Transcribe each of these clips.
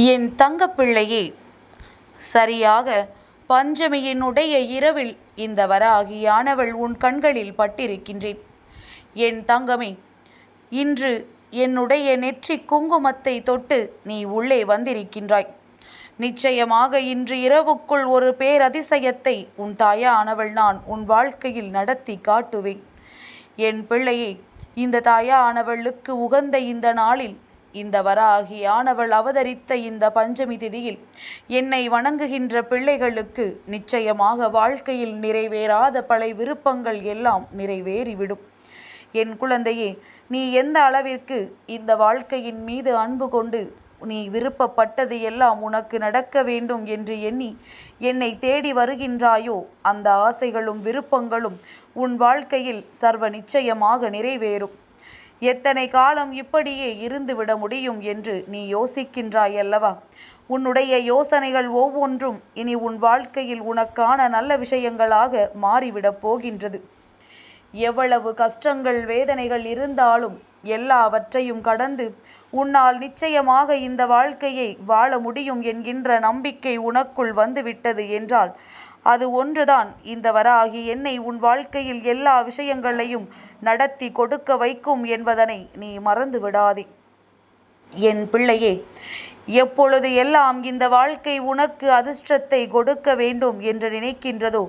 என் தங்கப்பிள்ளையே சரியாக பஞ்சமியினுடைய இரவில் இந்த வராகியானவள் உன் கண்களில் பட்டிருக்கின்றேன். என் தங்கமே இன்று என்னுடைய நெற்றி குங்குமத்தை தொட்டு நீ உள்ளே வந்திருக்கின்றாய். நிச்சயமாக இன்று இரவுக்குள் ஒரு பேரதிசயத்தை உன் தாயானவள் நான் உன் வாழ்க்கையில் நடத்தி காட்டுவேன். என் பிள்ளையே இந்த தாயானவளுக்கு உகந்த இந்த நாளில் இந்த வராகியானவள் அவதரித்த இந்த பஞ்சமி திதியில் என்னை வணங்குகின்ற பிள்ளைகளுக்கு நிச்சயமாக வாழ்க்கையில் நிறைவேறாத பல விருப்பங்கள் எல்லாம் நிறைவேறிவிடும். என் குழந்தையே நீ எந்த அளவிற்கு இந்த வாழ்க்கையின் மீது அன்பு கொண்டு நீ விருப்பப்பட்டது எல்லாம் உனக்கு நடக்க வேண்டும் என்று எண்ணி என்னை தேடி வருகின்றாயோ அந்த ஆசைகளும் விருப்பங்களும் உன் வாழ்க்கையில் சர்வ நிச்சயமாக நிறைவேறும். எத்தனை காலம் இப்படியே இருந்துவிட முடியும் என்று நீ யோசிக்கின்றாய் அல்லவா உன்னுடைய யோசனைகள் ஒவ்வொன்றும் இனி உன் வாழ்க்கையில் உனக்கான நல்ல விஷயங்களாக மாறிவிடப் போகின்றது. எவ்வளவு கஷ்டங்கள் வேதனைகள் இருந்தாலும் எல்லாவற்றையும் கடந்து உன்னால் நிச்சயமாக இந்த வாழ்க்கையை வாழ முடியும் என்கின்ற நம்பிக்கை உனக்குள் வந்துவிட்டது என்றால் அது ஒன்றுதான். இந்த வராகி என்னை உன் வாழ்க்கையில் எல்லா விஷயங்களையும் நடத்தி கொடுக்க வைக்கும் என்பதனை நீ மறந்து விடாதே. என் பிள்ளையே எப்பொழுது எல்லாம் இந்த வாழ்க்கை உனக்கு அதிர்ஷ்டத்தை கொடுக்க வேண்டும் என்று நினைக்கின்றதோ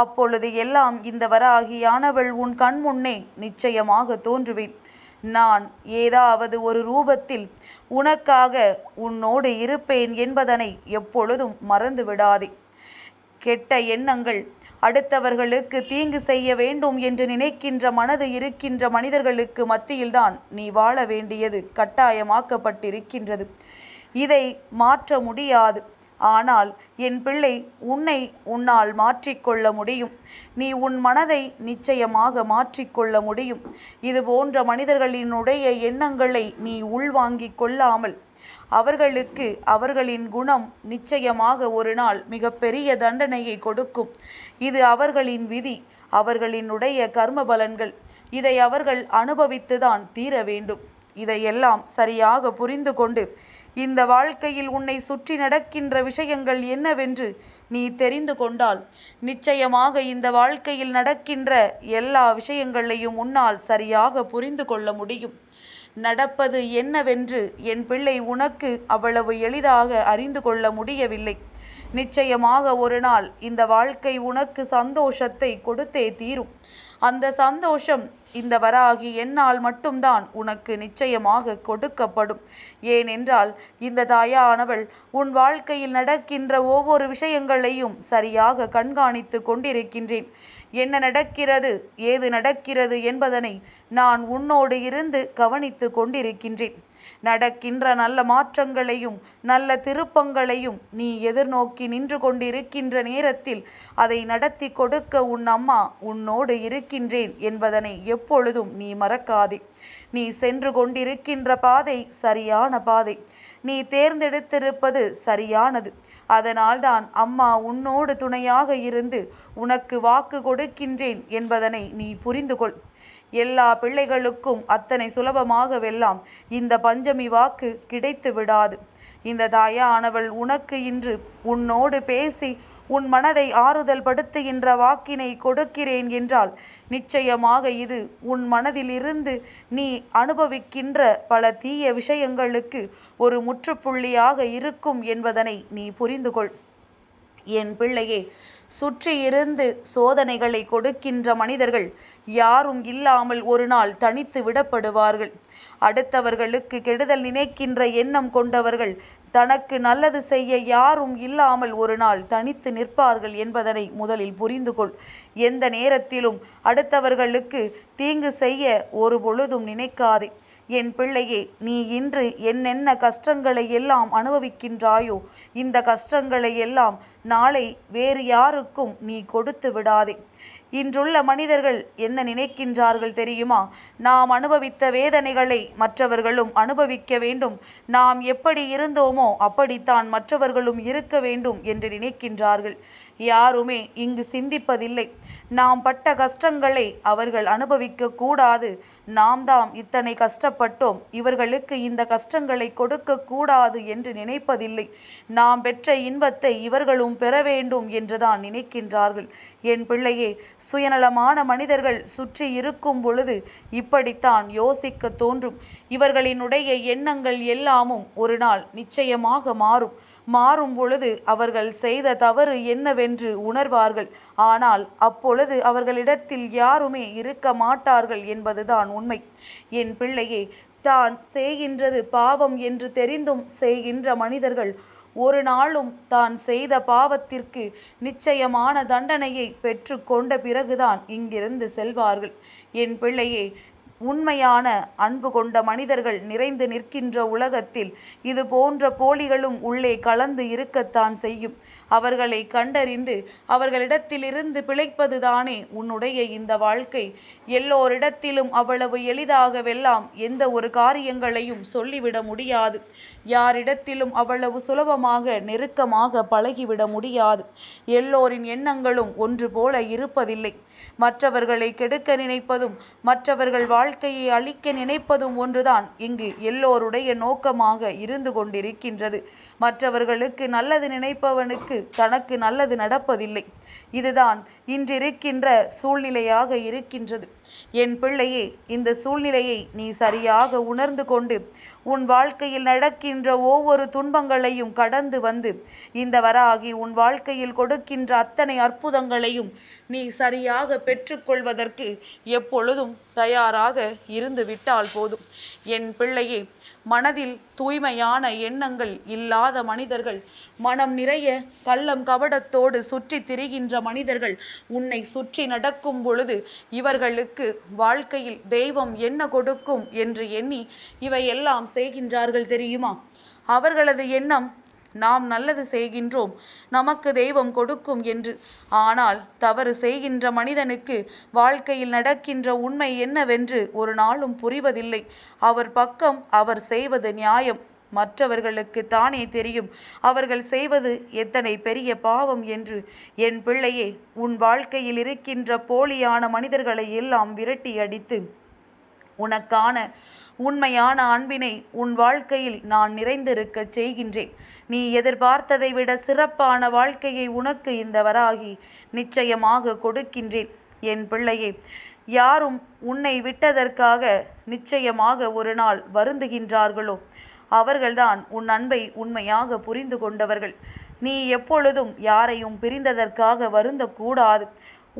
அப்பொழுது எல்லாம் இந்த வராகியானவள் உன் கண் முன்னே நிச்சயமாக தோன்றுவேன். நான் ஏதாவது ஒரு ரூபத்தில் உனக்காக உன்னோடு இருப்பேன் என்பதனை எப்பொழுதும் மறந்து விடாதே. கெட்ட எண்ணங்கள். அடுத்தவர்களுக்கு தீங்கு செய்ய வேண்டும் என்று நினைக்கின்ற மனது இருக்கின்ற மனிதர்களுக்கு மத்தியில்தான் நீ வாழ வேண்டியது கட்டாயமாக்கப்பட்டிருக்கின்றது. இதை மாற்ற முடியாது. ஆனால் என் பிள்ளை உன்னை உன்னால் மாற்றிக்கொள்ள முடியும். நீ உன் மனதை நிச்சயமாக மாற்றிக்கொள்ள முடியும். இது போன்ற மனிதர்களினுடைய எண்ணங்களை நீ உள்வாங்கிக் கொள்ளாமல் அவர்களுக்கு அவர்களின் குணம் நிச்சயமாக ஒரு நாள் மிகப்பெரிய தண்டனையை கொடுக்கும். இது அவர்களின் விதி அவர்களினுடைய கர்ம பலன்கள் இதை அவர்கள் அனுபவித்துதான் தீர வேண்டும். இதையெல்லாம் சரியாக புரிந்து கொண்டு இந்த வாழ்க்கையில் உன்னை சுற்றி நடக்கின்ற விஷயங்கள் என்னவென்று நீ தெரிந்து கொண்டால் நிச்சயமாக இந்த வாழ்க்கையில் நடக்கின்ற எல்லா விஷயங்களையும் உன்னால் சரியாக புரிந்து கொள்ள முடியும். நடப்பது என்னவென்று என் பிள்ளை உனக்கு அவ்வளவு எளிதாக அறிந்து கொள்ள முடியவில்லை. நிச்சயமாக ஒரு நாள் இந்த வாழ்க்கை உனக்கு சந்தோஷத்தை கொடுத்தே தீரும். அந்த சந்தோஷம் இந்த வராகி என்னால் மட்டும்தான் உனக்கு நிச்சயமாக கொடுக்கப்படும். ஏனென்றால் இந்த தாயானவள் உன் வாழ்க்கையில் நடக்கின்ற ஒவ்வொரு விஷயங்களையும் சரியாக கண்காணித்து கொண்டிருக்கின்றேன். என்ன நடக்கிறது? ஏது நடக்கிறது என்பதனை நான் உன்னோடு இருந்து கவனித்து கொண்டிருக்கின்றேன். நடக்கின்ற நல்ல மாற்றங்களையும் நல்ல திருப்பங்களையும் நீ எதிர்நோக்கி நின்று கொண்டிருக்கின்ற நேரத்தில் அதை நடத்தி கொடுக்க உன் அம்மா உன்னோடு இருக்கின்றேன் என்பதனை எப்பொழுதும் நீ மறக்காதே. நீ சென்று கொண்டிருக்கின்ற பாதை சரியான பாதை. நீ தேர்ந்தெடுத்திருப்பது சரியானது. அதனால்தான் அம்மா உன்னோடு துணையாக இருந்து உனக்கு வாக்கு கொடு கொடுக்கின்றேன் என்பதனை நீ புரிந்து கொள் எல்லா பிள்ளைகளுக்கும் அத்தனை சுலபமாகவெல்லாம் இந்த பஞ்சமி வாக்கு கிடைத்து விடாது இந்த தாயானவள் உனக்கு இன்று உன்னோடு பேசி உன் மனதை ஆறுதல் படுத்துகின்ற வாக்கினை கொடுக்கிறேன் என்றால் நிச்சயமாக இது உன் மனதிலிருந்து நீ அனுபவிக்கின்ற பல தீய விஷயங்களுக்கு ஒரு முற்றுப்புள்ளியாக இருக்கும் என்பதனை நீ புரிந்து கொள் என் பிள்ளையே சுற்றியிருந்து சோதனைகளை கொடுக்கின்ற மனிதர்கள் யாரும் இல்லாமல் ஒரு நாள் தனித்து விடப்படுவார்கள். அடுத்தவர்களுக்கு கெடுதல் நினைக்கின்ற எண்ணம் கொண்டவர்கள் தனக்கு நல்லது செய்ய யாரும் இல்லாமல் ஒரு நாள் தனித்து நிற்பார்கள் என்பதனை முதலில் புரிந்து கொள். எந்த நேரத்திலும் அடுத்தவர்களுக்கு தீங்கு செய்ய ஒரு பொழுதும் நினைக்காதே. என் பிள்ளையே நீ இன்று என்னென்ன கஷ்டங்களை எல்லாம் அனுபவிக்கின்றாயோ இந்த கஷ்டங்களை எல்லாம் நாளை வேறு யாருக்கும் நீ கொடுத்து விடாதே. இன்றுள்ள மனிதர்கள் என்ன நினைக்கின்றார்கள் தெரியுமா? நாம் அனுபவித்த வேதனைகளை மற்றவர்களும் அனுபவிக்க வேண்டும். நாம் எப்படி இருந்தோமோ அப்படித்தான் மற்றவர்களும் இருக்க வேண்டும் என்று நினைக்கின்றார்கள். யாருமே இங்கு சிந்திப்பதில்லை. நாம் பட்ட கஷ்டங்களை அவர்கள் அனுபவிக்க கூடாது. நாம் தாம் இத்தனை கஷ்டப்பட்டோம். இவர்களுக்கு இந்த கஷ்டங்களை கொடுக்க கூடாது என்று நினைப்பதில்லை. நாம் பெற்ற இன்பத்தை இவர்களும் பெற வேண்டும் என்றுதான் நினைக்கின்றார்கள். என் பிள்ளையே சுயநலமான மனிதர்கள் சுற்றி இருக்கும் பொழுது இப்படித்தான் யோசிக்க தோன்றும். இவர்களினுடைய எண்ணங்கள் எல்லாமும் ஒரு நாள் நிச்சயமாக மாறும். மாறும் பொழுது அவர்கள் செய்த தவறு என்னவென்று உணர்வார்கள். ஆனால் அப்பொழுது அவர்களிடத்தில் யாருமே இருக்க மாட்டார்கள் என்பதுதான் உண்மை. என் பிள்ளையே தான் செய்கின்றது பாவம் என்று தெரிந்தும் செய்கின்ற மனிதர்கள் ஒரு நாளும் தான் செய்த பாவத்திற்கு நிச்சயமான தண்டனையை பெற்று கொண்ட பிறகுதான் இங்கிருந்து செல்வார்கள். என் பிள்ளையே உண்மையான அன்பு கொண்ட மனிதர்கள் நிறைந்து நிற்கின்ற உலகத்தில் இது போன்ற போலிகளும் உள்ளே கலந்து இருக்கத்தான் செய்யும். அவர்களை கண்டறிந்து அவர்களிடத்திலிருந்து பிழைப்பதுதானே உன்னுடைய இந்த வாழ்க்கை. எல்லோரிடத்திலும் அவ்வளவு எளிதாகவெல்லாம் எந்த ஒரு காரியங்களையும் சொல்லிவிட முடியாது. யாரிடத்திலும் அவ்வளவு சுலபமாக நெருக்கமாக பழகிவிட முடியாது. எல்லோரின் எண்ணங்களும் ஒன்று போல இருப்பதில்லை. மற்றவர்களை கெடுக்க நினைப்பதும் மற்றவர்கள் வாழ் வாழ்க்கையை அழிக்க நினைப்பதும் ஒன்றுதான். இங்கு எல்லோருடைய நோக்கமாக இருந்து கொண்டிருக்கின்றது. மற்றவர்களுக்கு நல்லது நினைப்பவனுக்கு தனக்கு நல்லது நடப்பதில்லை. இதுதான் இன்றிருக்கின்ற சூழ்நிலையாக இருக்கின்றது. என் பிள்ளையே இந்த சூழ்நிலையை நீ சரியாக உணர்ந்து கொண்டு உன் வாழ்க்கையில் நடக்கின்ற ஒவ்வொரு துன்பங்களையும் கடந்து வந்து இந்த வராகி உன் வாழ்க்கையில் கொடுக்கின்ற அத்தனை அற்புதங்களையும் நீ சரியாக பெற்றுக்கொள்வதற்கு எப்பொழுதும் தயாராக இருந்து விட்டால் போதும். என் பிள்ளையே மனதில் தூய்மையான எண்ணங்கள் இல்லாத மனிதர்கள். மனம் நிறைய கள்ளம் கபடத்தோடு சுற்றி திரிகின்ற மனிதர்கள் உன்னை சுற்றி நடக்கும் பொழுது இவர்களுக்கு வாழ்க்கையில் தெய்வம் என்ன கொடுக்கும் என்று எண்ணி இவையெல்லாம் செய்கின்றார்கள் தெரியுமா? அவர்களது எண்ணம் நாம் நல்லது செய்கின்றோம். நமக்கு தெய்வம் கொடுக்கும் என்று. ஆனால் தவறு செய்கின்ற மனிதனுக்கு வாழ்க்கையில் நடக்கின்ற உண்மை என்னவென்று ஒரு நாளும் புரிவதில்லை. அவர் பக்கம் அவர் செய்வது நியாயம். மற்றவர்களுக்கு தானே தெரியும். அவர்கள் செய்வது எத்தனை பெரிய பாவம் என்று. என் பிள்ளையே உன் வாழ்க்கையில் இருக்கின்ற போலியான மனிதர்களை எல்லாம் விரட்டி அடித்து உனக்கான உண்மையான அன்பினை உன் வாழ்க்கையில் நான் நிறைந்திருக்கச் செய்கின்றேன். நீ எதிர்பார்த்ததை விட சிறப்பான வாழ்க்கையை உனக்கு இந்த வராகி நிச்சயமாக கொடுக்கின்றேன். என் பிள்ளையே யாரும் உன்னை விட்டதற்காக நிச்சயமாக ஒரு நாள் வருந்துகின்றார்களோ? அவர்கள்தான் உன் அன்பை உண்மையாக புரிந்து கொண்டவர்கள். நீ எப்பொழுதும் யாரையும் பிரிந்ததற்காக வருந்தக்கூடாது.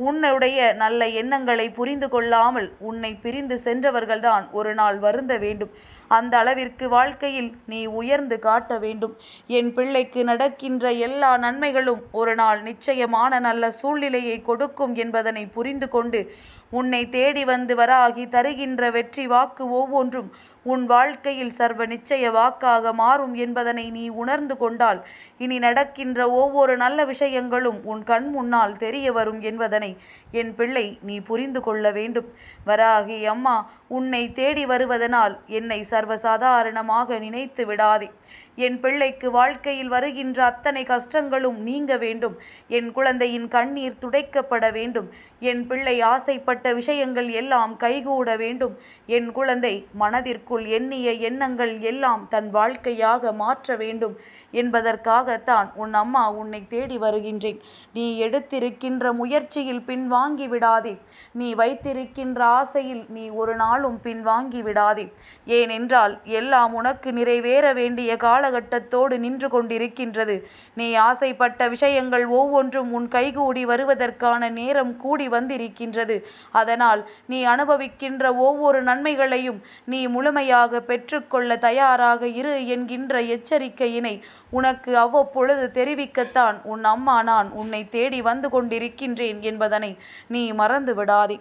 உன்னுடைய நல்ல எண்ணங்களை புரிந்து கொள்ளாமல் உன்னை பிரிந்து சென்றவர்கள்தான் ஒரு நாள் வருந்த வேண்டும். அந்த அளவிற்கு வாழ்க்கையில் நீ உயர்ந்து காட்ட வேண்டும். என் பிள்ளைக்கு நடக்கின்ற எல்லா நன்மைகளும் ஒரு நாள் நிச்சயமான நல்ல சூழ்நிலையை கொடுக்கும் என்பதனை புரிந்து கொண்டு உன்னை தேடி வந்து வராகி தருகின்ற வெற்றி வாக்கு ஒவ்வொன்றும் உன் வாழ்க்கையில் சர்வ நிச்சய வாக்காக மாறும் என்பதனை நீ உணர்ந்து கொண்டால் இனி நடக்கின்ற ஒவ்வொரு நல்ல விஷயங்களும் உன் கண் முன்னால் தெரிய வரும் என்பதனை என் பிள்ளை நீ புரிந்து கொள்ள வேண்டும். வராகி அம்மா உன்னை தேடி வருவதனால் என்னை சர்வசாதாரணமாக நினைத்து விடாதே. என் பிள்ளைக்கு வாழ்க்கையில் வருகின்ற அத்தனை கஷ்டங்களும் நீங்க வேண்டும். என் குழந்தையின் கண்ணீர் துடைக்கப்பட வேண்டும். என் பிள்ளை ஆசைப்பட்ட விஷயங்கள் எல்லாம் கைகூட வேண்டும். என் குழந்தை மனதிற்குள் எண்ணிய எண்ணங்கள் எல்லாம் தன் வாழ்க்கையாக மாற்ற வேண்டும். என்பதற்காகத்தான் உன் அம்மா உன்னை தேடி வருகின்றேன். நீ எடுத்திருக்கின்ற முயற்சியில் பின்வாங்கி விடாதே. நீ வைத்திருக்கின்ற ஆசையில் நீ ஒரு நாளும் பின்வாங்கி விடாதே. ஏனென்றால் எல்லாம் உனக்கு நிறைவேற வேண்டிய கால காலகட்டத்தோடு நின்று கொண்டிருக்கின்றது. நீ ஆசைப்பட்ட விஷயங்கள் ஒவ்வொன்றும் உன் கைகூடி வருவதற்கான நேரம் கூடி வந்திருக்கின்றது. அதனால் நீ அனுபவிக்கின்ற ஒவ்வொரு நன்மைகளையும் நீ முழுமையாக பெற்றுக்கொள்ள தயாராக இரு என்கின்ற எச்சரிக்கையினை உனக்கு அவ்வப்பொழுது தெரிவிக்கத்தான் உன் அம்மா நான் உன்னை தேடி வந்து கொண்டிருக்கின்றேன் என்பதனை நீ மறந்து விடாதே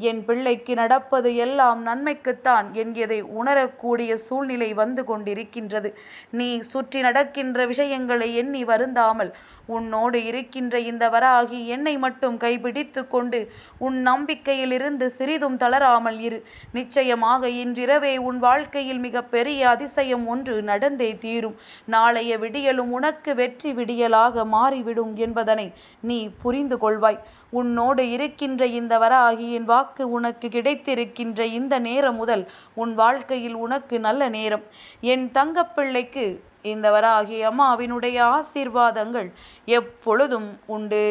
என் பிள்ளைக்கு நடப்பது எல்லாம் நன்மைக்குத்தான் என்கிறதை உணரக்கூடிய சூழ்நிலை வந்து கொண்டிருக்கின்றது. நீ சுற்றி நடக்கின்ற விஷயங்களை எண்ணி வருந்தாமல் உன்னோடு இருக்கின்ற இந்த வராகி என்னை மட்டும் கைப்பிடித்து கொண்டு உன் நம்பிக்கையிலிருந்து சிறிதும் தளராமல் இரு. நிச்சயமாக இன்றிரவே உன் வாழ்க்கையில் மிக பெரிய அதிசயம் ஒன்று நடந்தே தீரும். நாளைய விடியலும் உனக்கு வெற்றி விடியலாக மாறிவிடும் என்பதனை நீ புரிந்து கொள்வாய். உன்னோடு இருக்கின்ற இந்த வராகியின் வாக்கு உனக்கு கிடைத்திருக்கின்ற இந்த நேரம் முதல் உன் வாழ்க்கையில் உனக்கு நல்ல நேரம். என் தங்கப்பிள்ளைக்கு இந்த வராகி அம்மாவினுடைய ஆசீர்வாதங்கள் எப்பொழுதும் உண்டு.